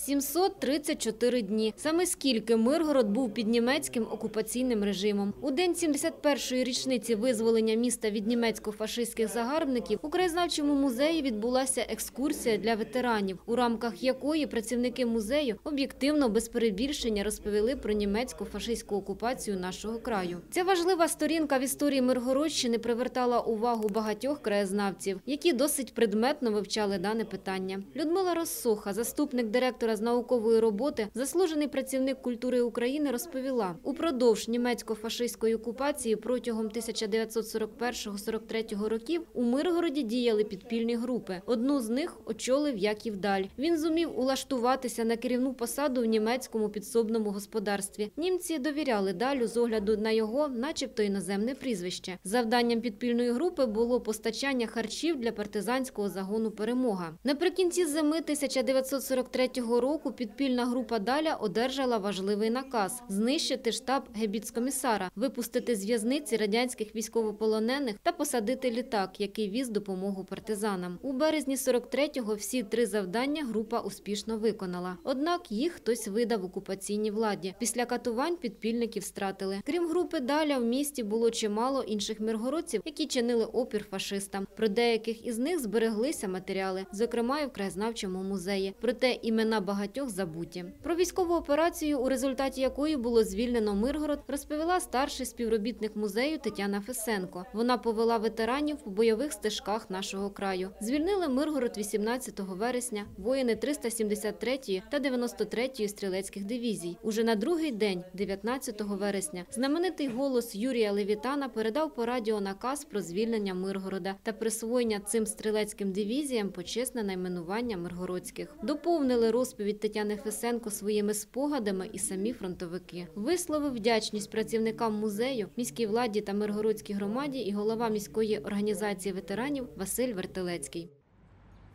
734 дні. Саме скільки Миргород був під німецьким окупаційним режимом. У день 71-ї річниці визволення міста від німецько-фашистських загарбників у краєзнавчому музеї відбулася екскурсія для ветеранів, у рамках якої працівники музею об'єктивно без перебільшення розповіли про німецьку фашистську окупацію нашого краю. Ця важлива сторінка в історії Миргородщини привертала увагу багатьох краєзнавців, які досить предметно вивчали дане питання. Людмила Розсоха, заступник директора з наукової роботи, заслужений працівник культури України, розповіла, упродовж німецько-фашистської окупації протягом 1941-43 років у Миргороді діяли підпільні групи. Одну з них очолив Яків Даль. Він зумів улаштуватися на керівну посаду в німецькому підсобному господарстві. Німці довіряли Далю з огляду на його, начебто, іноземне прізвище. Завданням підпільної групи було постачання харчів для партизанського загону «Перемога». Наприкінці зими 1943 року підпільна група Даля одержала важливий наказ – знищити штаб гебіцкомісара, випустити з в'язниці радянських військовополонених та посадити літак, який віз допомогу партизанам. У березні 43-го всі три завдання група успішно виконала. Однак їх хтось видав окупаційній владі. Після катувань підпільників стратили. Крім групи Даля, в місті було чимало інших миргородців, які чинили опір фашистам. Про деяких із них збереглися матеріали, зокрема і в краєзнавчому музеї. Проте імена багатьох забуті. Про військову операцію, у результаті якої було звільнено Миргород, розповіла старший співробітник музею Тетяна Фесенко. Вона повела ветеранів по бойових стежках нашого краю. Звільнили Миргород 18 вересня воїни 373-ї та 93-ї стрілецьких дивізій. Уже на другий день, 19 вересня, знаменитий голос Юрія Левітана передав по радіо наказ про звільнення Миргорода та присвоєння цим стрілецьким дивізіям почесне найменування миргородських. Доповнили розповідь Тетяни Фесенко своїми спогадами і самі фронтовики. Висловив вдячність працівникам музею, міській владі та миргородській громаді і голова міської організації ветеранів Василь Вертилецький.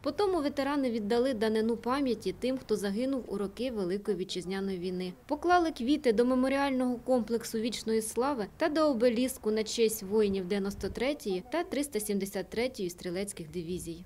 Потому ветерани віддали данину пам'яті тим, хто загинув у роки Великої вітчизняної війни. Поклали квіти до меморіального комплексу вічної слави та до обеліску на честь воїнів 93-ї та 373-ї стрілецьких дивізій.